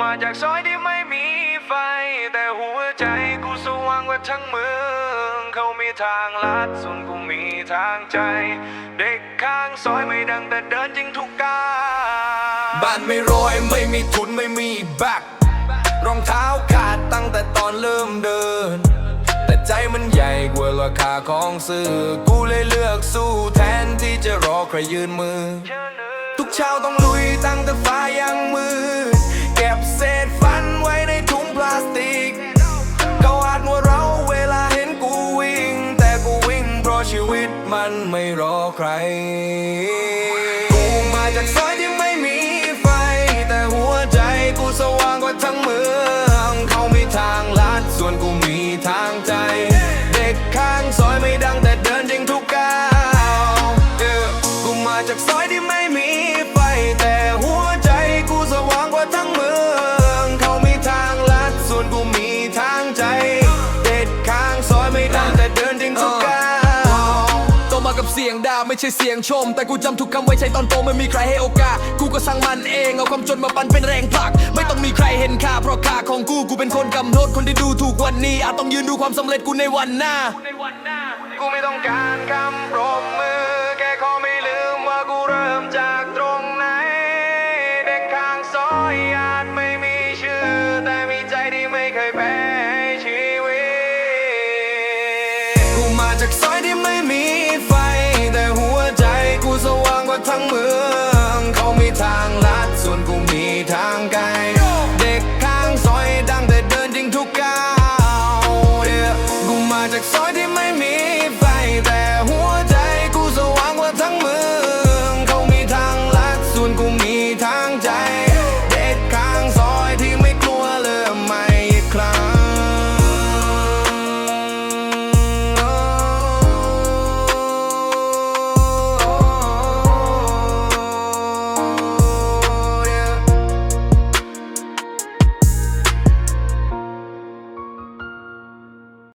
มาจากซอยที่ไม่มีไฟ แต่หัวใจกูสว่างกว่าทั้งเมืองเขามีทางลัดส่วนกูมีทางใจ เด็กข้างซอยไม่ดังแต่เดินจริงทุกก้าวบ้านไม่รวยไม่มีทุนไม่มีแบ็ครองเท้าขาดตั้งแต่ตอนเริ่มเดิน แต่ใจมันใหญ่กว่าราคาของซื้อ กูเลยเลือกสู้แทนที่จะรอใครยืนมือ ทุกเช้าต้อง มันไม่รอใคร กูมาจากซอยที่ สียงด่าไม่ใช่เสียงชม แต่กูจำทุกคำไว้ใช้ตอนโตไม่มีใครให้โอกาส กูก็สร้างมันเองเอาความจนมาปั่นเป็นแรงผลัก ไม่ต้องมีใครเห็นค่าเพราะค่าของกูกูเป็นคนกำหนดคนที่ดูถูกวันนี้ อาจต้องยืนดูความสำเร็จกูในวันหน้า กูไม่ต้องการคำปรบมือ แค่ขอไม่ลืมว่ากูเริ่มจากตรงไหน เด็กข้างซอยอาจไม่มีชื่อ แต่มีใจที่ไม่เคยแพ้ชีวิต กูมาจากซอย เขามีทางลัด ส่วนกูมีทางไกล เด็กข้างซอยดังแต่เดินจริงทุกก้าว yeah. กูมาจากซอยที่ไม่มี